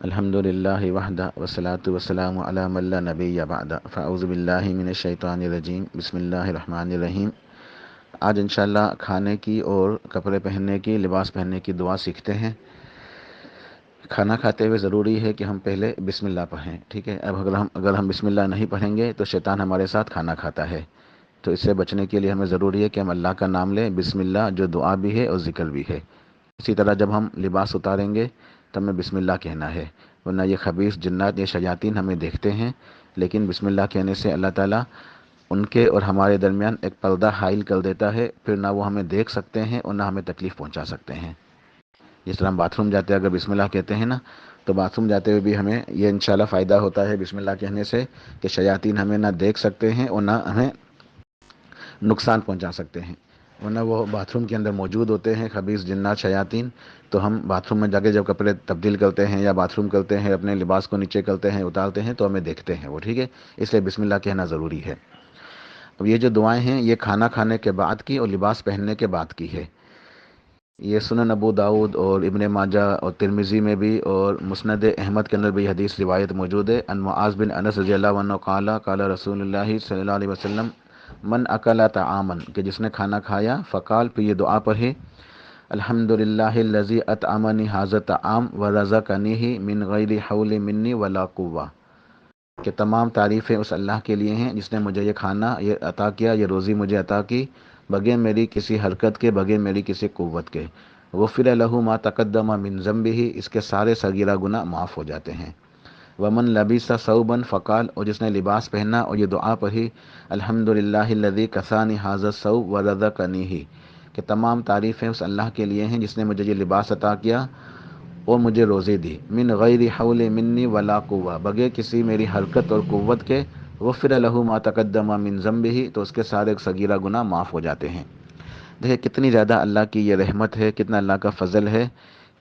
الحمد للہ وحدہ وسلاۃ وسلام علام اللہ نبی بعد فاعوذ باللہ من الشیطان الرجیم بسم اللہ الرحمن الرحیم آج انشاءاللہ کھانے کی اور کپڑے پہننے کی لباس پہننے کی دعا سیکھتے ہیں کھانا کھاتے ہوئے ضروری ہے کہ ہم پہلے بسم اللہ پڑھیں ٹھیک ہے اب اگر ہم اگر ہم بسم اللہ نہیں پڑھیں گے تو شیطان ہمارے ساتھ کھانا کھاتا ہے. تو اس سے بچنے کے لیے ہمیں ضروری ہے کہ ہم اللہ کا نام لیں، بسم اللہ جو دعا بھی ہے اور ذکر بھی ہے. اسی طرح جب ہم لباس اتاریں گے تو ہمیں بسم اللہ کہنا ہے، ورنہ یہ خبیص جنات یا شیاطین ہمیں دیکھتے ہیں۔ لیکن بسم اللہ کہنے سے اللہ تعالیٰ ان کے اور ہمارے درمیان ایک پردہ حائل کر دیتا ہے، پھر نہ وہ ہمیں دیکھ سکتے ہیں اور نہ ہمیں تکلیف پہنچا سکتے ہیں۔ جس طرح ہم باتھ روم جاتے ہیں، اگر بسم اللہ کہتے ہیں نا، تو باتھ روم جاتے ہوئے بھی ہمیں یہ انشاءاللہ فائدہ ہوتا ہے بسم اللہ کہنے سے کہ شیاطین ہمیں نہ دیکھ سکتے ہیں اور نہ ہمیں نقصان پہنچا سکتے ہیں۔ ورنہ وہ باتھ روم کے اندر موجود ہوتے ہیں خبیص جنات، شیاطین۔ تو ہم باتھ روم میں جا کے جب کپڑے تبدیل کرتے ہیں یا باتھ روم کرتے ہیں، اپنے لباس کو نیچے کرتے ہیں، اتارتے ہیں، تو ہمیں دیکھتے ہیں وہ، ٹھیک ہے؟ اس لیے بسم اللہ کہنا ضروری ہے۔ اب یہ جو دعائیں ہیں، یہ کھانا کھانے کے بعد کی اور لباس پہننے کے بعد کی ہے۔ یہ سنن ابو داود اور ابن ماجہ اور ترمیزی میں بھی اور مسند احمد کے اندر بھی حدیث روایت موجود ہے۔ ان معاذ بن انس رضی اللہ عنہ قال قال رسول اللہ صلی اللہ علیہ وسلم من اکلا تعامن کہ جس نے کھانا کھایا، فقال پہ یہ دعا پڑھے الحمد للہ لذی ات امنی حاضت عام و رضا کنی ہی من غیر حول منی ولا قوا کہ تمام تعریفیں اس اللہ کے لیے ہیں، جس نے مجھے یہ کھانا، یہ عطا کیا، یہ روزی مجھے عطا کی، بغیر میری کسی حرکت کے، بغیر میری کسی قوت کے۔ غفر لہو ما تقدمہ من ضمب ہی اس کے سارے سگیرہ گناہ معاف ہو جاتے ہیں۔ ومن لبیسا صوبن فقال، اور جس نے لباس پہنا، اور یہ دعا پڑھی الحمد للہ الدی کسانی حاضر صو و رضا کنی ہی کہ تمام تعریفیں اس اللہ کے لیے ہیں، جس نے مجھے یہ لباس عطا کیا، اور مجھے روزی دی۔ من غیر حول منی ولا قوا بغیر کسی میری حرکت اور قوت کے، غفر لہو ما تقدمہ من ضمب ہی تو اس کے سارے سگیرہ گناہ معاف ہو جاتے ہیں۔ دیکھیں کتنی زیادہ اللہ کی یہ رحمت ہے، کتنا اللہ کا فضل ہے۔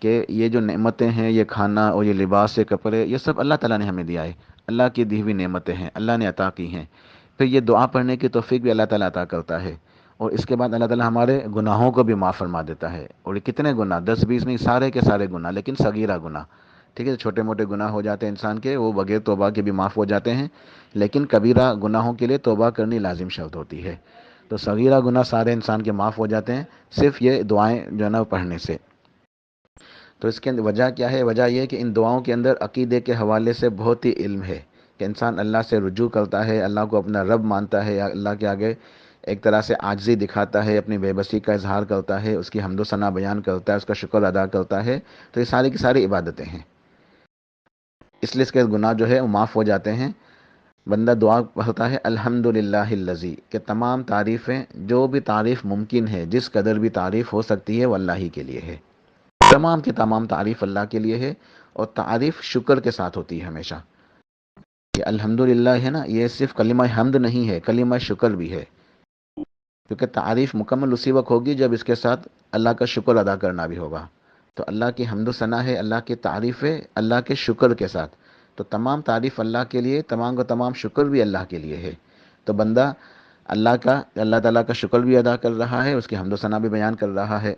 کہ یہ جو نعمتیں ہیں، یہ کھانا اور یہ لباس، یہ کپڑے، یہ سب اللہ تعالیٰ نے ہمیں دیا ہے۔ اللہ کی دی ہوئی نعمتیں ہیں، اللہ نے عطا کی ہیں۔ پھر یہ دعا پڑھنے کی توفیق بھی اللہ تعالیٰ عطا کرتا ہے۔ اور اس کے بعد اللہ تعالیٰ ہمارے گناہوں کو بھی معاف فرما دیتا ہے۔ اور یہ کتنے گناہ، دس، بیس نہیں، سارے کے سارے گناہ، لیکن صغیرہ گناہ۔ ٹھیک ہے، چھوٹے موٹے گناہ ہو جاتے ہیں انسان کے، وہ بغیر توبہ کے بھی معاف ہو جاتے ہیں۔ لیکن کبیرہ گناہوں کے لیے توبہ کرنی لازم شرط ہوتی ہے۔ تو صغیرہ گناہ سارے انسان کے معاف ہو جاتے ہیں، صرف یہ دعائیں جو ہے نا پڑھنے سے۔ تو اس کے اندر وجہ کیا ہے؟ وجہ یہ کہ ان دعاؤں کے اندر عقیدے کے حوالے سے بہت ہی علم ہے کہ انسان اللہ سے رجوع کرتا ہے، اللہ کو اپنا رب مانتا ہے، اللہ کے آگے ایک طرح سے عاجزی دکھاتا ہے، اپنی بے بسی کا اظہار کرتا ہے، اس کی حمد و ثنا بیان کرتا ہے، اس کا شکر ادا کرتا ہے۔ تو یہ ساری کی ساری عبادتیں ہیں۔ اس لیے اس کے گناہ جو ہے وہ معاف ہو جاتے ہیں۔ بندہ دعا پڑھتا ہے الحمد للہ الزی کہ تمام تعریفیں جو بھی تعریف ممکن ہے، جس قدر بھی تعریف ہو سکتی ہے، وہ اللہ ہی کے لیے ہے۔ تمام کی تمام تعریف اللہ کے لیے ہے اور تعریف شکر کے ساتھ ہوتی ہے ہمیشہ۔ یہ الحمد للہ ہے نا، یہ صرف کلمہ حمد نہیں ہے، کلمہ شکر بھی ہے۔ کیونکہ تعریف مکمل اسی وقت ہوگی جب اس کے ساتھ اللہ کا شکر ادا کرنا بھی ہوگا۔ تو اللہ کی حمد و ثنا ہے، اللہ کی تعریف ہے، اللہ کے شکر کے ساتھ۔ تو تمام تعریف اللہ کے لیے، تمام کا تمام شکر بھی اللہ کے لیے ہے۔ تو بندہ اللہ کا، اللہ تعالیٰ کا شکر بھی ادا کر رہا ہے، اس کی حمد و ثنا بھی بیان کر رہا ہے۔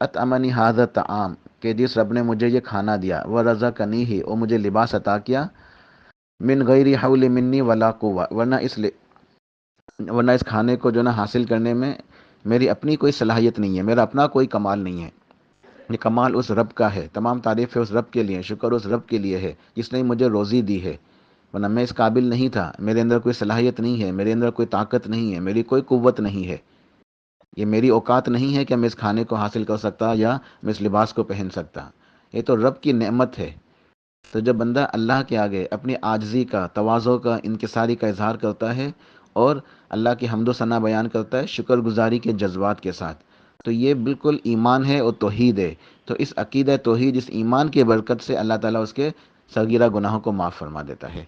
ات امنی حاضر تعام کہ جس رب نے مجھے یہ کھانا دیا وہ رضا کنی ہی اور مجھے لباس عطا کیا، من غیر حول منی ولا قوا ورنہ اس ورنہ اس کھانے کو جو نا حاصل کرنے میں میری اپنی کوئی صلاحیت نہیں ہے، میرا اپنا کوئی کمال نہیں ہے۔ یہ کمال اس رب کا ہے، تمام تعریفیں اس رب کے لیے شکر اس رب کے لیے ہے، جس نے مجھے روزی دی ہے۔ ورنہ میں اس قابل نہیں تھا، میرے اندر کوئی صلاحیت نہیں ہے، میرے اندر کوئی طاقت نہیں ہے، میری کوئی قوت نہیں ہے۔ یہ میری اوقات نہیں ہے کہ میں اس کھانے کو حاصل کر سکتا یا میں اس لباس کو پہن سکتا۔ یہ تو رب کی نعمت ہے۔ تو جب بندہ اللہ کے آگے اپنی آجزی کا توازوں کا، انکساری کا اظہار کرتا ہے اور اللہ کی حمد و ثنا بیان کرتا ہے، شکر گزاری کے جذبات کے ساتھ۔ تو یہ بالکل ایمان ہے اور توحید ہے۔ تو اس عقیدہ توحید، اس ایمان کی برکت سے اللہ تعالیٰ اس کے سرگیرہ گناہوں کو معاف فرما دیتا ہے۔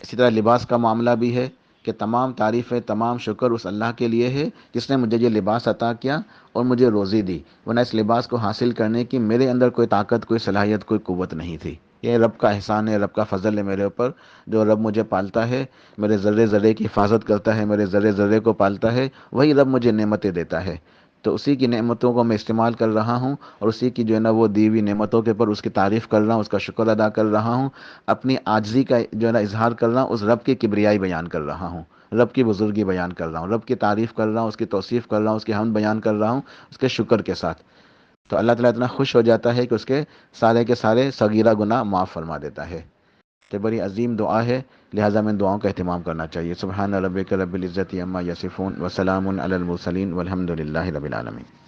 اسی طرح لباس کا معاملہ بھی ہے۔ کہ تمام تعریفیں، تمام شکر اس اللہ کے لیے ہے جس نے مجھے یہ لباس عطا کیا اور مجھے روزی دی، ورنہ اس لباس کو حاصل کرنے کی میرے اندر کوئی طاقت، کوئی صلاحیت، کوئی قوت نہیں تھی۔ یہ رب کا احسان ہے، رب کا فضل ہے میرے اوپر، جو رب مجھے پالتا ہے، میرے ذرے ذرے کی حفاظت کرتا ہے، میرے ذرے ذرے کو پالتا ہے، وہی رب مجھے نعمتیں دیتا ہے۔ تو اسی کی نعمتوں کو میں استعمال کر رہا ہوں اور اسی کی جو ہے نا وہ دیوی نعمتوں کے پر اس کی تعریف کر رہا ہوں، اس کا شکر ادا کر رہا ہوں، اپنی آجزی کا جو ہے نا اظہار کر رہا ہوں، اس رب کی کبریائی بیان کر رہا ہوں، رب کی بزرگی بیان کر رہا ہوں، رب کی تعریف کر رہا ہوں، اس کی توصیف کر رہا ہوں، اس کی حمد بیان کر رہا ہوں، اس کے شکر کے ساتھ۔ تو اللہ تعالیٰ اتنا خوش ہو جاتا ہے کہ اس کے سارے کے سارے صغیرہ گناہ معاف فرما دیتا ہے۔ تو بڑی عظیم دعا ہے، لہٰذا میں دعاؤں کا اہتمام کرنا چاہیے۔ سبحان رب رب العزت عما یسفون وسلام علی المرسلین والحمد للہ رب العالمین۔